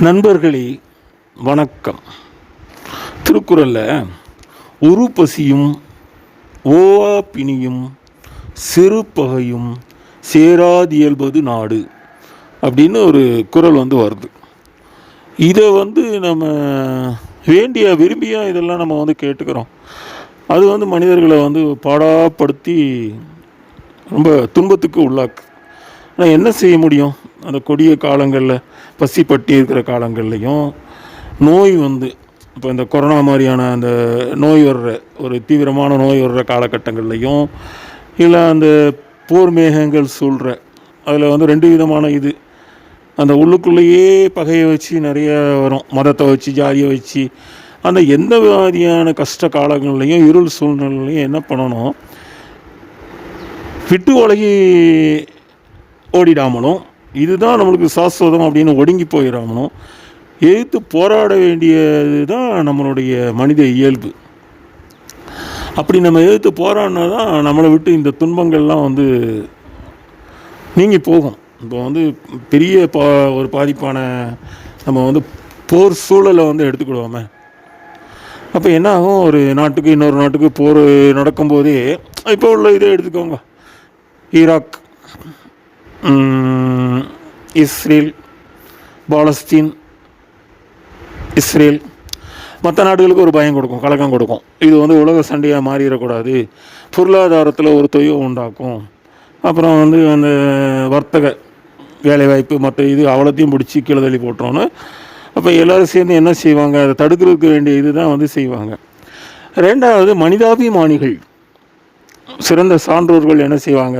நண்பர்களே வணக்கம். திருக்குறளில் ஒரு பசியும் ஓவா பிணியும் செருப்பகையும் சேராதியல்பது நாடு அப்படின்னு ஒரு குறள் வந்து வருது. இதை வந்து நம்ம வேண்டிய விரும்பியா இதெல்லாம் நம்ம வந்து கேட்டுக்கிறோம். அது வந்து மனிதர்களை வந்து பாடாப்படுத்தி ரொம்ப துன்பத்துக்கு உள்ளாக்கு. ஆனால் என்ன செய்ய முடியும்? அந்த கொடிய காலங்களில் பசி பட்டி இருக்கிற காலங்கள்லையும் நோய் வந்து இப்போ இந்த கொரோனா மாதிரியான அந்த நோய் வர்ற ஒரு தீவிரமான நோய் வர்ற காலகட்டங்கள்லையும் இல்லை அந்த போர் மேகங்கள் சொல்கிற அதில் வந்து ரெண்டு விதமான இது. அந்த உள்ளுக்குள்ளேயே பகையை வச்சு நிறைய வரும். மதத்தை வச்சு ஜாதியை வச்சு அந்த எந்த மாதிரியான கஷ்ட காலங்கள்லையும் இருள் சூழ்நிலையும் என்ன பண்ணணும்? விட்டு உலகி ஓடிடாமலும் இதுதான் நம்மளுக்கு சாஸ்வதம் அப்படின்னு ஒடுங்கி போயிடாமலும் எதிர்த்து போராட வேண்டியது தான் நம்மளுடைய மனித இயல்பு. அப்படி நம்ம எதிர்த்து போராடினா தான் நம்மளை விட்டு இந்த துன்பங்கள்லாம் வந்து நீங்கி போகும். இப்போ வந்து பெரிய பா ஒரு பாதிப்பான நம்ம வந்து போர் சூழலை வந்து எடுத்துக்கிடுவோமே அப்போ என்ன ஆகும் ஒரு நாட்டுக்கு இன்னொரு நாட்டுக்கு போர் நடக்கும்போதே இப்போ உள்ள இதை எடுத்துக்கோங்க. ஈராக். இஸ்ரேல் பாலஸ்தீன் இஸ்ரேல் மற்ற நாடுகளுக்கு ஒரு பயம் கொடுக்கும் கலக்கம் கொடுக்கும் இது வந்து உலக சண்டையாக மாறிடக்கூடாது பொருளாதாரத்தில் ஒரு தொய்வு உண்டாக்கும் அப்புறம் வந்து அந்த வர்த்தக வேலைவாய்ப்பு மற்ற இது அவ்வளோத்தையும் பிடிச்சி கீழே தள்ளி போட்டுறோன்னு அப்போ எல்லோரும் சேர்ந்து என்ன செய்வாங்க அதை தடுக்கிறதுக்கு வேண்டிய இது தான் வந்து செய்வாங்க ரெண்டாவது மனிதாபிமானிகள் சிறந்த சான்றோர்கள் என்ன செய்வாங்க?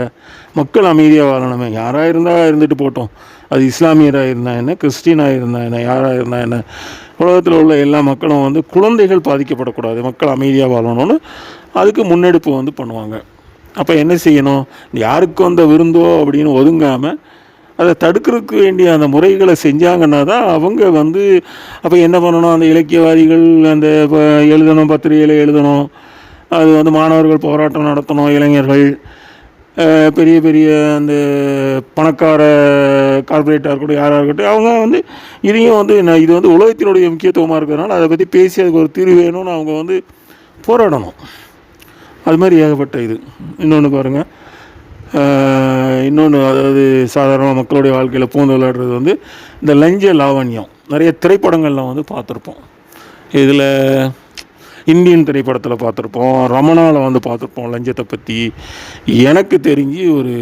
மக்கள் அமைதியாக வாழணுமே. யாராக இருந்தால் இருந்துட்டு போட்டோம். அது இஸ்லாமியராக இருந்தால் என்ன கிறிஸ்டினாக இருந்தால் என்ன யாராக இருந்தால் என்ன? உலகத்தில் உள்ள எல்லா மக்களும் வந்து குழந்தைகள் பாதிக்கப்படக்கூடாது. மக்கள் அமைதியாக வாழணும்னு அதுக்கு முன்னெடுப்பு வந்து பண்ணுவாங்க. அப்போ என்ன செய்யணும்? யாருக்கு வந்த விருந்தோ அப்படின்னு ஒதுங்காமல் அதை தடுக்கிறதுக்கு வேண்டிய அந்த முறைகளை செஞ்சாங்கன்னா தான் அவங்க வந்து அப்போ என்ன பண்ணணும்? அந்த இலக்கியவாதிகள் அந்த இப்போ எழுதணும் பத்திரிகையில் எழுதணும். அது வந்து மாணவர்கள் போராட்டம் நடத்தணும் இளைஞர்கள் பெரிய பெரிய அந்த பணக்கார கார்பரேட்டாக இருக்கட்டும் யாராக இருக்கட்டும் அவங்க வந்து இதையும் வந்து நான் இது வந்து உலகத்தினுடைய முக்கியத்துவமாக இருக்கிறதுனால அதை பற்றி பேசி அதுக்கு ஒரு தீர்வு வேணும்னு அவங்க வந்து போராடணும். அது மாதிரி ஏகப்பட்ட இது. இன்னொன்று பாருங்கள் இன்னொன்று அதாவது சாதாரண மக்களுடைய வாழ்க்கையில் பூந்து விளையாடுறது வந்து இந்த லஞ்ச லாவண்யம். நிறைய திரைப்படங்கள்லாம் வந்து பார்த்துருப்போம். இதில் இந்தியன் திரைப்படத்தில் பார்த்துருப்போம். ரமணாவில் வந்து பார்த்துருப்போம் லஞ்சத்தை பற்றி எனக்கு தெரிஞ்சு ஒரு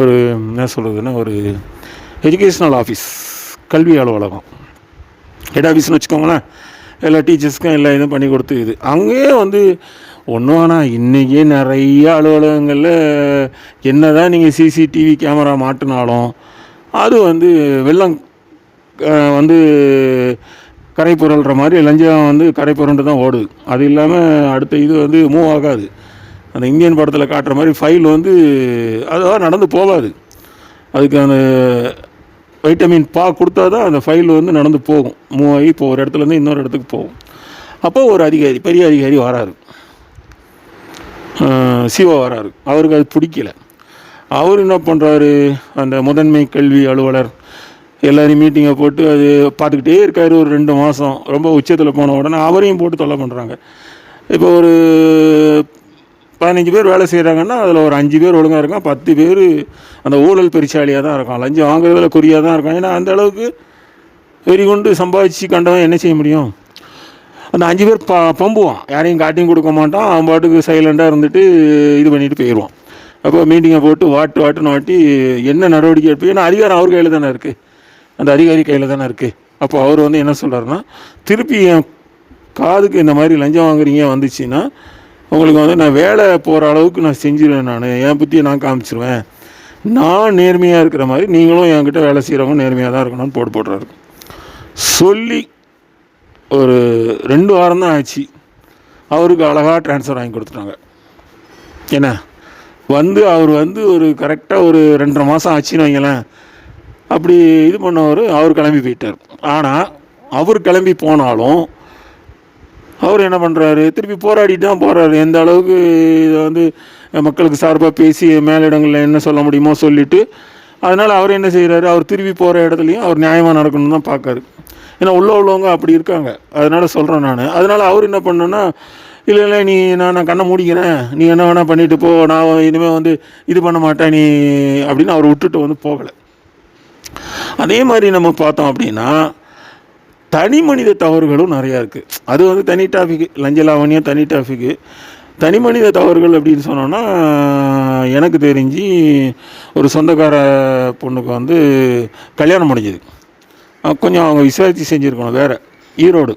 ஒரு என்ன சொல்கிறதுன்னா ஒரு எஜுகேஷ்னல் ஆஃபீஸ் கல்வி அலுவலகம். ஹெட் ஆஃபீஸ்னு வச்சுக்கோங்களேன். எல்லா டீச்சர்ஸ்க்கும் எல்லா இதுவும் பண்ணி கொடுத்து இது. அங்கேயே வந்து ஒன்றும் ஆனால் இன்றைக்கே நிறைய அலுவலகங்களில் என்ன தான் நீங்கள் சிசிடிவி கேமரா மாட்டினாலும் அது வந்து வெள்ளம் வந்து கரை மாதிரி லஞ்சம் வந்து கரை புரண்டு தான் ஓடுது. அது இல்லாமல் அடுத்த இது வந்து மூவ் ஆகாது. அந்த இந்தியன் படத்தில் காட்டுற மாதிரி ஃபைல் வந்து அதுவாக நடந்து போகாது. அதுக்கு அந்த வைட்டமின் பா கொடுத்தா தான் அந்த ஃபைல் வந்து நடந்து போகும். மூவ் ஆகி இப்போ ஒரு இடத்துலேருந்து இன்னொரு இடத்துக்கு போகும். அப்போ ஒரு அதிகாரி பெரிய அதிகாரி வராரு. சிவா வராரு. அவருக்கு அது பிடிக்கல. அவர் என்ன பண்ணுறாரு அந்த முதன்மை கல்வி அலுவலர் எல்லாரையும் மீட்டிங்கை போட்டு அது பார்த்துக்கிட்டே இருக்காரு ஒரு ரெண்டு மாதம் ரொம்ப உச்சத்தில் போன உடனே அவரையும் போட்டு தொல்லை பண்ணுறாங்க இப்போ ஒரு பதினஞ்சு பேர் வேலை செய்கிறாங்கன்னா அதில் ஒரு அஞ்சு பேர் ஒழுங்காக இருக்கான் பத்து பேர் அந்த ஊழல் பெருச்சாலியாக தான் இருக்கான். லஞ்சம் வாங்குறதுல குறியாக தான் இருக்கான். ஏன்னா அந்த அளவுக்கு வெறி கொண்டு சம்பாதிச்சு கண்டவன் என்ன செய்ய முடியும்? அந்த அஞ்சு பேர் ப பம்புவான். யாரையும் காட்டியும் கொடுக்க மாட்டான். அவன் பாட்டுக்கு சைலண்டாக இருந்துட்டு இது பண்ணிட்டு போயிடுவான் அப்போ மீட்டிங்கை போட்டு வாட்டு வாட்டுன்னு வாட்டி என்ன நடவடிக்கை எடுப்பீங்க ஏன்னா அதிகாரம் அவர் கையில் தானே இருக்குது அந்த அதிகாரி கையில் தானே இருக்குது அப்போ அவர் வந்து என்ன சொல்கிறாருன்னா திருப்பி என் காதுக்கு இந்த மாதிரி லஞ்சம் வாங்குறீங்க வந்துச்சுன்னா உங்களுக்கு வந்து நான் வேலை போகிற அளவுக்கு நான் செஞ்சிருவேன் நான். என் புத்தியை நான் காமிச்சிருவேன். நான் நேர்மையாக இருக்கிற மாதிரி நீங்களும் என்கிட்ட வேலை செய்கிறவங்க நேர்மையாக தான் இருக்கணும்னு போட்டு போடுறாரு. சொல்லி ஒரு ரெண்டு வாரம் தான் ஆச்சு. அவருக்கு அழகாக ட்ரான்ஸ்ஃபர் வாங்கி கொடுத்துட்டாங்க. என்ன வந்து அவர் வந்து ஒரு கரெக்டாக ஒரு ரெண்டரை மாதம் ஆச்சுன்னு வைங்களேன். அப்படி இது பண்ணவர் அவர் கிளம்பி போயிட்டார். ஆனால் அவர் கிளம்பி போனாலும் அவர் என்ன பண்ணுறாரு திருப்பி போராடிட்டு தான் போகிறாரு எந்த அளவுக்கு இதை வந்து மக்களுக்கு சார்பாக பேசி மேலிடங்களில் என்ன சொல்ல முடியுமோ சொல்லிவிட்டு அதனால் அவர் என்ன செய்கிறாரு அவர் திரும்பி போகிற இடத்துலையும் அவர் நியாயமாக நடக்கணும்னு தான் பார்க்காரு. ஏன்னா உள்ள உள்ளவங்க அப்படி இருக்காங்க. அதனால் சொல்கிறேன் நான். அதனால் அவர் என்ன பண்ணோன்னா இல்லை இல்லை நீ நான் நான் கண்ணை மூடிக்கிறேன். நீ என்ன வேணால் பண்ணிட்டு போ. நான் இனிமேல் வந்து இது பண்ண மாட்டேன் நீ அப்படின்னு அவர் விட்டுட்டு வந்து போகலை. அதே மாதிரி நம்ம பார்த்தோம் அப்படின்னா தனி மனித தவறுகளும் நிறையா இருக்குது அது வந்து தனி டாபிக் லஞ்ச லாவணியம் தனி டாபிக்கு தனி மனித தவறுகள் அப்படின்னு சொன்னோன்னா எனக்கு தெரிஞ்சு ஒரு சொந்தக்கார பொண்ணுக்கு வந்து கல்யாணம் முடிஞ்சது. கொஞ்சம் அவங்க விசாரித்து செஞ்சுருக்கணும் வேறு ஈரோடு.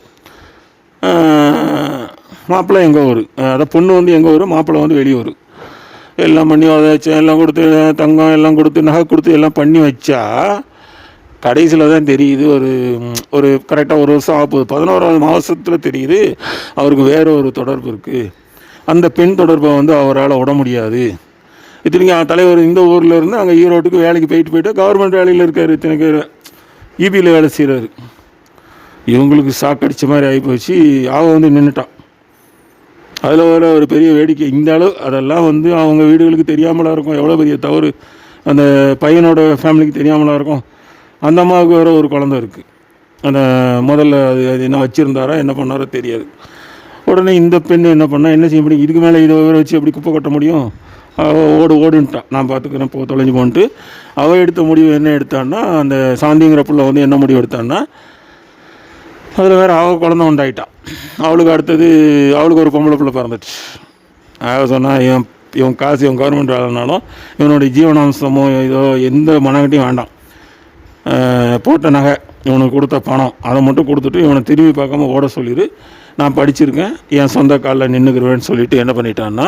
மாப்பிள்ளை எங்கள் ஊர்? அதான் பொண்ணு வந்து எங்கள் ஊர் மாப்பிள்ளை வந்து வெளியூர். எல்லாம் பண்ணி உதச்சேன் எல்லாம் கொடுத்து தங்கம் எல்லாம் கொடுத்து நகை கொடுத்து எல்லாம் பண்ணி வச்சா கடைசியில் தான் தெரியுது ஒரு ஒரு கரெக்டாக ஒரு வருஷம் ஆகுது பதினோராவது மாதத்தில் தெரியுது அவருக்கு வேற ஒரு தொடர்பு இருக்குது அந்த பெண் தொடர்பை வந்து அவரால் விட முடியாது. இத்தனைக்கு தலைவர் இந்த ஊரில் இருந்து அங்கே ஈரோட்டுக்கு வேலைக்கு போயிட்டு போயிட்டு கவர்மெண்ட் வேலையில் இருக்கார் இத்தனைக்கு இபியில் வேலை செய்கிறாரு இவங்களுக்கு சாக்கடிச்ச மாதிரி ஆகிப்போச்சு அவ வந்து நின்றுட்டான் அதில் வர ஒரு பெரிய வேடிக்கை இந்த அளவு அதெல்லாம் வந்து அவங்க வீடுகளுக்கு தெரியாமலா இருக்கும். எவ்வளோ பெரிய தவறு. அந்த பையனோட ஃபேமிலிக்கு தெரியாமலா இருக்கும். அந்த அம்மாவுக்கு வேறு ஒரு குழந்த இருக்குது அந்த முதல்ல அது அது என்ன வச்சுருந்தாரா என்ன பண்ணாரோ தெரியாது. உடனே இந்த பெண் என்ன பண்ணால் என்ன செய்ய முடியும்? இதுக்கு மேலே இதை வேற வச்சு எப்படி குப்பை கொட்ட முடியும்? அவள் ஓடு ஓடுன்ட்டான் நான் பார்த்துக்கிறேன் போ தொலைஞ்சு போன்ட்டு. அவள் எடுத்த முடிவு என்ன எடுத்தான்னா அந்த சாந்திங்கிற பிள்ளை வந்து என்ன முடிவு எடுத்தான்னா அதில் வேறு அவள் குழந்தை உண்டாயிட்டான் அவளுக்கு அடுத்தது அவளுக்கு ஒரு பொம்பளை பிள்ளை பிறந்துச்சு அவள் சொன்னால் இவன் இவன் காசு இவன் கவர்மெண்ட் வேலைனாலும் இவனுடைய ஜீவனாம்சமோ இதோ எந்த மனகட்டையும் வேண்டாம். போட்ட நகை இவனுக்கு கொடுத்த பணம். அதை மட்டும் கொடுத்துட்டு இவனை திரும்பி பார்க்காம ஓட சொல்லிடு. நான் படிச்சிருக்கேன். என் சொந்த காலில் நின்றுக்கிறவேன்னு சொல்லிட்டு என்ன பண்ணிட்டான்னா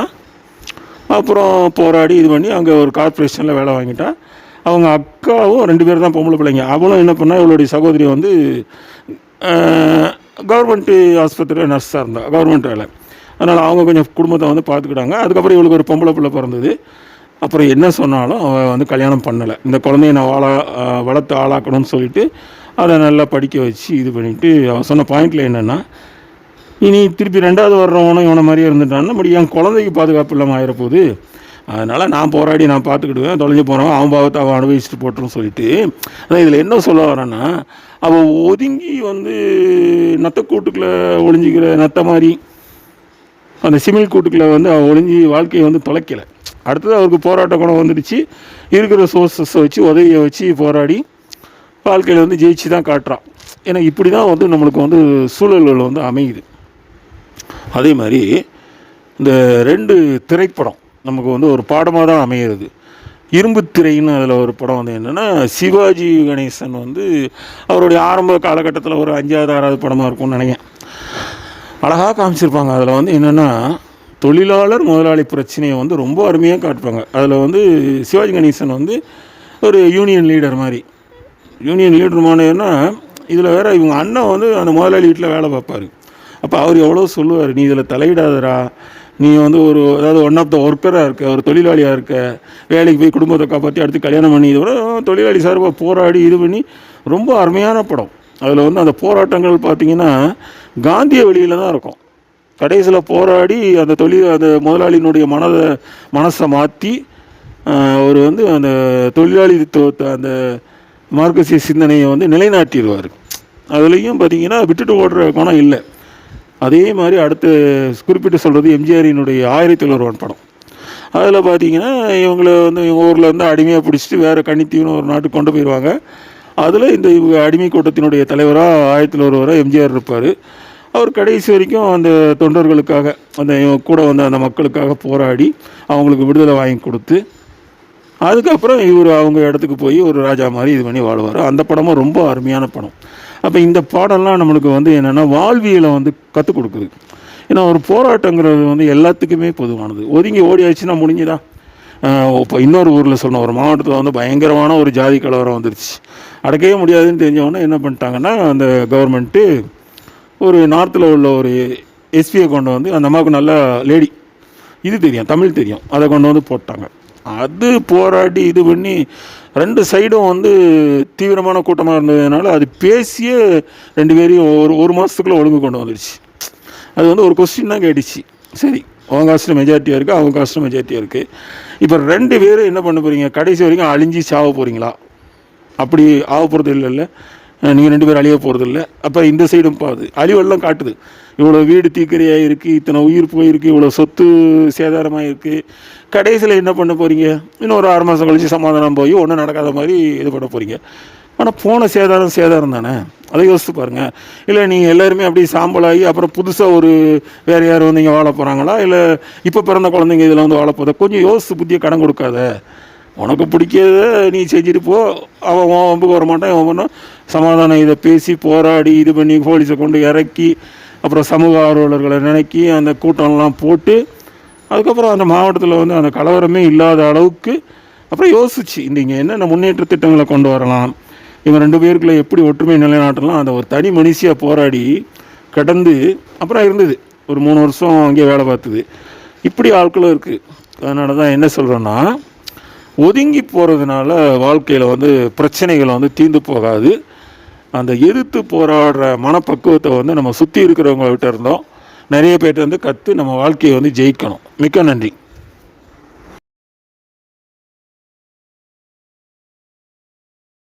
அப்புறம் போராடி இது பண்ணி அங்கே ஒரு கார்ப்பரேஷனில் வேலை வாங்கிட்டான் அவங்க அக்காவும் ரெண்டு பேர் தான் பொம்பளை பிள்ளைங்க. அவளும் என்ன பண்ணால் இவளுடைய சகோதரி வந்து கவர்மெண்ட்டு ஆஸ்பத்திரியில் நர்ஸாக இருந்தாள் கவர்மெண்ட் வேலை. அதனால் அவங்க கொஞ்சம் குடும்பத்தை வந்து பார்த்துக்கிட்டாங்க. அதுக்கப்புறம் இவளுக்கு ஒரு பொம்பளை பிள்ளை பிறந்தது. அப்புறம் என்ன சொன்னாலும் அவள் வந்து கல்யாணம் பண்ணலை. இந்த குழந்தைய நான் வாழ வளர்த்து ஆளாக்கணும்னு சொல்லிட்டு அதை நல்லா படிக்க வச்சு இது பண்ணிவிட்டு அவள் சொன்ன பாயிண்டில் என்னென்னா இனி திருப்பி ரெண்டாவது வர்றவனும் இவனை மாதிரியே இருந்துட்டான்னா மறுபடியும் என் குழந்தைக்கு பாதுகாப்பு இல்லாமல் ஆயிரப்போகுது. அதனால் நான் போராடி நான் பார்த்துக்கிடுவேன் தொலைஞ்சு போகிறவன் அவன் பாவத்தை அவன் அனுபவிச்சுட்டு போட்டுரும் சொல்லிட்டு. அதான் இதில் என்ன சொல்ல வரேன்னா அவள் ஒதுங்கி வந்து நத்தக்கூட்டுக்குள்ளே ஒளிஞ்சிக்கிற நத்த மாதிரி அந்த சிமிழ் கூட்டுக்குள்ளே வந்து அவன் ஒளிஞ்சி வாழ்க்கையை வந்து தொலைக்கலை. அடுத்தது அவருக்கு போராட்ட குணம் வந்துடுச்சு. இருக்கிற சோர்ஸஸை வச்சு உதவியை வச்சு போராடி வாழ்க்கையில் வந்து ஜெயிச்சு தான் காட்டுறான். ஏன்னா இப்படி தான் வந்து நம்மளுக்கு வந்து சூழல்கள் வந்து அமையுது. அதே மாதிரி இந்த ரெண்டு திரைப்படம் நமக்கு வந்து ஒரு பாடமாக தான் அமையிறது. இரும்பு திரைன்னு அதில் ஒரு படம் வந்து என்னென்னா சிவாஜி கணேசன் வந்து அவருடைய ஆரம்ப காலகட்டத்தில் ஒரு அஞ்சாவது ஆறாவது படமாக இருக்கும்னு நினைக்கிறேன். அழகாக காமிச்சிருப்பாங்க. அதில் வந்து என்னென்னா தொழிலாளர் முதலாளி பிரச்சனையை வந்து ரொம்ப அருமையாக காட்டுவாங்க. அதில் வந்து சிவாஜி கணேசன் வந்து ஒரு யூனியன் லீடர் மாதிரி. யூனியன் லீடர் மானேன்னா இதில் வேறு இவங்க அண்ணன் வந்து அந்த முதலாளி வீட்டில் வேலை பார்ப்பாரு. அப்போ அவர் எவ்வளோ சொல்லுவார் நீ இதில் தலையிடாதடா. நீ வந்து ஒரு அதாவது ஒன் ஆஃப் த ஒர்க்கராக இருக்க ஒரு தொழிலாளியாக இருக்க. வேலைக்கு போய் குடும்பத்தை காப்பாற்றி அடுத்து கல்யாணம் பண்ணி இதோட தொழிலாளி சார்பாக போராடி இது பண்ணி ரொம்ப அருமையான படம். அதில் வந்து அந்த போராட்டங்கள் பார்த்தீங்கன்னா காந்திய வழியில் தான் இருக்கும். கடைசியில் போராடி அந்த தொழில் அந்த முதலாளியினுடைய மனதை மனசை மாற்றி அவர் வந்து அந்த தொழிலாளித்துவத்தை அந்த மார்க்சிய சிந்தனையை வந்து நிலைநாட்டிடுவார். அதுலேயும் பார்த்தீங்கன்னா விட்டுட்டு ஓடுற குணம் இல்லை. அதே மாதிரி அடுத்து குறிப்பிட்டு சொல்கிறது எம்ஜிஆரினுடைய ஆயிரத்தி ஒருவன் படம். அதில் பார்த்தீங்கன்னா இவங்களை வந்து இவங்க ஊரில் வந்து அடிமையாக பிடிச்சிட்டு வேறு கன்னித்தீவுன்னு ஒரு நாட்டுக்கு கொண்டு போயிடுவாங்க அதில் இந்த இவங்க அடிமை கூட்டத்தினுடைய தலைவராக ஆயிரத்தில் ஒருவராக எம்ஜிஆர் இருப்பார். அவர் கடைசி வரைக்கும் அந்த தொண்டர்களுக்காக அந்த கூட வந்த அந்த மக்களுக்காக போராடி அவங்களுக்கு விடுதலை வாங்கி கொடுத்து அதுக்கப்புறம் இவர் அவங்க இடத்துக்கு போய் ஒரு ராஜா மாதிரி இது பண்ணி வாழ்வார். அந்த படமும் ரொம்ப அருமையான படம். அப்போ இந்த பாடம்லாம் நம்மளுக்கு வந்து என்னென்னா வாழ்வியலை வந்து கற்றுக் கொடுக்குது. ஏன்னா ஒரு போராட்டங்கிறது வந்து எல்லாத்துக்குமே பொதுவானது. ஒதுங்கி ஓடியாச்சுன்னா முடிஞ்சுதா? இப்போ இன்னொரு ஊரில் சொன்ன ஒரு மாவட்டத்தில் வந்து பயங்கரமான ஒரு ஜாதி கலவரம் வந்துருச்சு. அடக்கவே முடியாதுன்னு தெரிஞ்சவொன்னே என்ன பண்ணிட்டாங்கன்னா அந்த கவர்மெண்ட்டு ஒரு நார்த்தில் உள்ள ஒரு எஸ்பியை கொண்டு வந்து அந்த அம்மாவுக்கு நல்ல லேடி இது தெரியும் தமிழ் தெரியும். அதை கொண்டு வந்து போட்டாங்க. அது போராடி இது பண்ணி ரெண்டு சைடும் வந்து தீவிரமான கூட்டமாக இருந்ததுனால அது பேசியே ரெண்டு பேரையும் ஒரு ஒரு மாதத்துக்குள்ளே ஒழுங்கு கொண்டு வந்துடுச்சு. அது வந்து ஒரு கொஸ்டின் தான் கேட்டுச்சு. சரி அவங்க காஸ்ட்டு மெஜாரிட்டியாக இருக்குது அவங்க காஸ்ட்டு மெஜாரிட்டியாக இருக்குது இப்போ ரெண்டு பேரும் என்ன பண்ண போகிறீங்க கடைசி வரைக்கும் அழிஞ்சு சாவ போகிறீங்களா அப்படி ஆக போகிறது இல்லைல்ல. நீங்கள் ரெண்டு பேரும் அழிய போகிறது இல்லை அப்போ இந்த சைடும் பாது அழிவெல்லாம் காட்டுது. இவ்வளோ வீடு தீக்கிரையாக இருக்குது இத்தனை உயிர் போயிருக்கு இவ்வளோ சொத்து சேதாரமாக இருக்குது கடைசியில் என்ன பண்ண போகிறீங்க இன்னும் ஒரு ஆறு மாதம் கழித்து சமாதானம் போய் ஒன்றும் நடக்காத மாதிரி இது பண்ண போகிறீங்க ஆனால் போன சேதாரம் சேதாரம் தானே? அதை யோசித்து பாருங்கள் இல்லை நீங்கள் எல்லாருமே அப்படியே சாம்பலாகி அப்புறம் புதுசாக ஒரு வேறு யார் வந்து இங்கே வாழ போகிறாங்களா இல்லை இப்போ பிறந்த குழந்தைங்க இதில் வந்து வாழ போதா? கொஞ்சம் யோசித்து புத்தியை கடன் கொடுக்காத. உனக்கு பிடிக்காத நீ செஞ்சுட்டு போ. அவன் உன் வம்புக்கு வர மாட்டான் இவன் பண்ணால் சமாதானம் இதை பேசி போராடி இது பண்ணி போலீஸை கொண்டு இறக்கி அப்புறம் சமூக ஆர்வலர்களை நினைக்கி அந்த கூட்டம்லாம் போட்டு அதுக்கப்புறம் அந்த மாவட்டத்தில் வந்து அந்த கலவரமே இல்லாத அளவுக்கு அப்புறம் யோசிச்சு நீங்கள் என்னென்ன முன்னேற்ற திட்டங்களை கொண்டு வரலாம் இவங்க ரெண்டு பேருக்குள்ள எப்படி ஒற்றுமை நிலைநாட்டலாம் அந்த ஒரு தனி மனுஷியாக போராடி கடந்து அப்புறம் இருந்தது. ஒரு மூணு வருஷம் அங்கேயே வேலை பார்த்தது. இப்படி ஆட்களும் இருக்குது அதனால தான் என்ன சொல்கிறேன்னா ஒதுங்கி போகிறதுனால வாழ்க்கையில் வந்து பிரச்சனைகள் வந்து தீர்ந்து போகாது. அந்த எதிர்த்து போராடுற மனப்பக்குவத்தை வந்து நம்ம சுற்றி இருக்கிறவங்கள்ட்ட இருந்தோம். நிறைய பேர்ட்ட வந்து கற்று நம்ம வாழ்க்கையை வந்து ஜெயிக்கணும். மிக்க நன்றி.